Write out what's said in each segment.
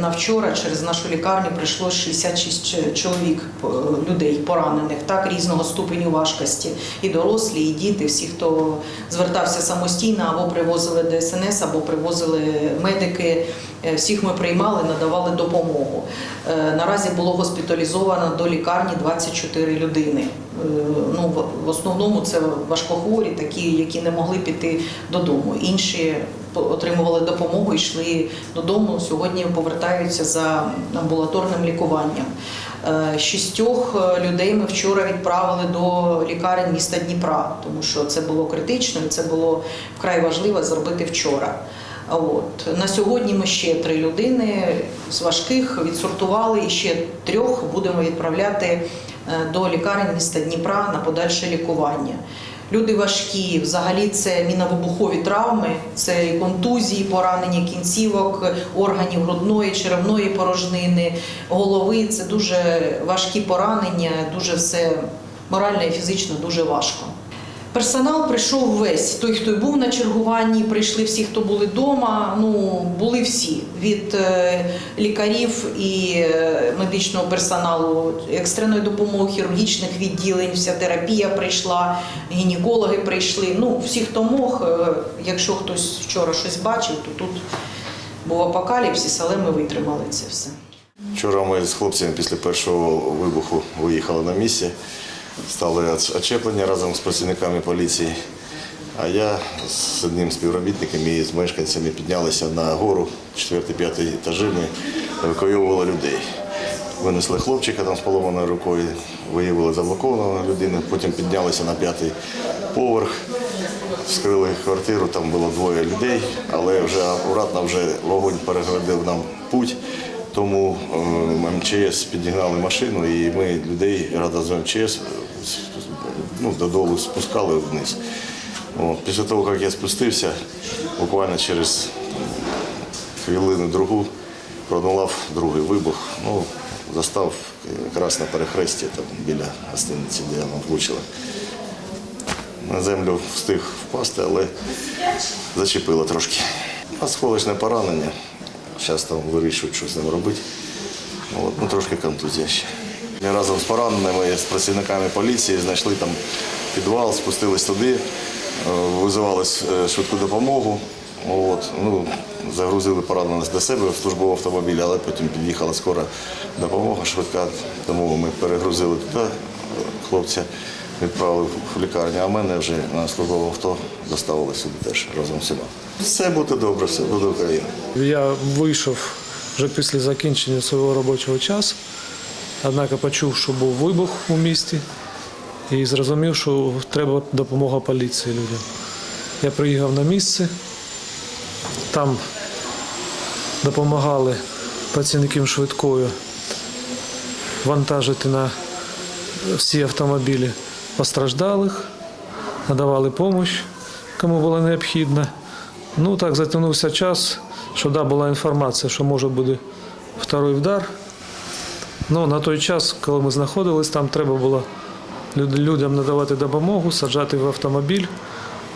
на вчора через нашу лікарню прийшло 66 чоловік е, людей поранених, так різного ступеню важкості. І дорослі, і діти, всі, хто звертався самостійно, або привозили ДСНС, або привозили медики. Е, Всіх ми приймали, надавали допомогу. Е, Наразі було госпіталізовано до лікарні 24 людини. Ну, в- основному це важкохворі, такі, які не могли піти додому. Інші отримували допомогу йшли додому. Сьогодні повертаються за амбулаторним лікуванням. Е, Шістьох е, людей ми вчора відправили до лікарень міста Дніпра, тому що це було критично і це було вкрай важливо зробити вчора. От на сьогодні ми ще три людини з важких відсортували і ще трьох будемо відправляти е, до лікарень міста Дніпра на подальше лікування. Люди важкі, взагалі це міновибухові травми, це і контузії, поранення кінцівок, органів грудної, черевної порожнини, голови. Це дуже важкі поранення, дуже все морально і фізично дуже важко. Персонал прийшов весь. Той, хто був на чергуванні, прийшли всі, хто були вдома. Ну були всі від е, лікарів і е, медичного персоналу, екстреної допомоги, хірургічних відділень, вся терапія прийшла, гінекологи прийшли. Ну всі, хто мог. Е, Якщо хтось вчора щось бачив, то тут був апокаліпсис, але ми витримали це все. Вчора ми з хлопцями після першого вибуху виїхали на місце, стали оч- очеплення разом з працівниками поліції. А я з одним співробітником і з мешканцями піднялися на гору 4-5 етажі. Ми евакуювали людей. Винесли хлопчика там з поломаною рукою, виявили заблокованого людину, потім піднялися на п'ятий поверх, вскрили квартиру, там було двоє людей, але вже акуратно вже вогонь перегородив нам путь. Тому е, МЧС підігнали машину і ми людей разом з МЧС ну, додолу спускали вниз. От. Після того, як я спустився, буквально через хвилину другу продолав другий вибух. Ну, застав якраз на перехресті там, біля гостиниці, де нам влучили. На землю встиг впасти, але зачепило трошки. Осколочне поранення. Зараз там вирішують, що з ним робити. От, ну, трошки контузія ще. Разом з пораненими, з працівниками поліції знайшли там підвал, спустились туди, е, визивали е, швидку допомогу. От, ну, загрузили поранених до себе в службовий автомобіль, але потім під'їхала скора допомога швидка, тому ми перегрузили туди хлопця, відправили в лікарню, а мене вже на службове авто доставили сюди теж разом з всіма. Все буде добре, все буде Україна. Я вийшов вже після закінчення свого робочого часу, однак почув, що був вибух у місті, і зрозумів, що треба допомога поліції людям. Я приїхав на місце, там допомагали працівникам швидкої вантажити на всі автомобілі постраждалих, надавали допомогу, кому було необхідно. Ну так затягнувся час, що да, була інформація, що може бути второй вдар. Ну, на той час, коли ми знаходились, там треба було людям надавати допомогу, саджати в автомобіль.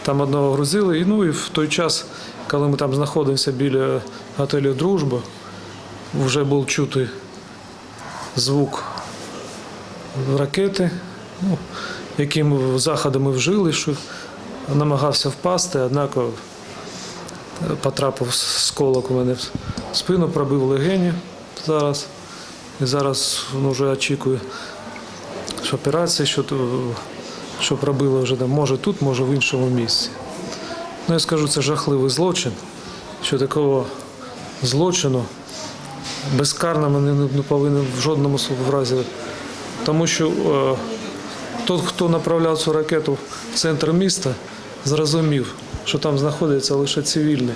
Там одного грузили. І, ну і в той час, коли ми там знаходимося біля готелю Дружба, вже був чути звук ракети, ну, яким заходами вжили, що намагався впасти, однак потрапив сколок у мене в спину, пробив легені зараз. І зараз ну, вже очікую, що операція, що, що пробило вже там, може тут, може в іншому місці. Ну, я скажу, це жахливий злочин, що такого злочину безкарно ми не, не повинні в жодному разі. Тому що е, той, хто направляв цю ракету в центр міста, зрозумів, що там знаходиться лише цивільне,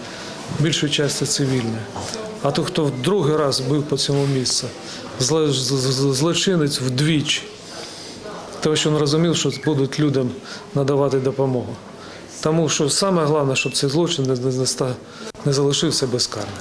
більшу частину цивільне. А той, хто в другий раз бив по цьому місцю, злочинець вдвічі. Тому що він розумів, що будуть людям надавати допомогу. Тому що саме головне, щоб цей злочин не залишився безкарним.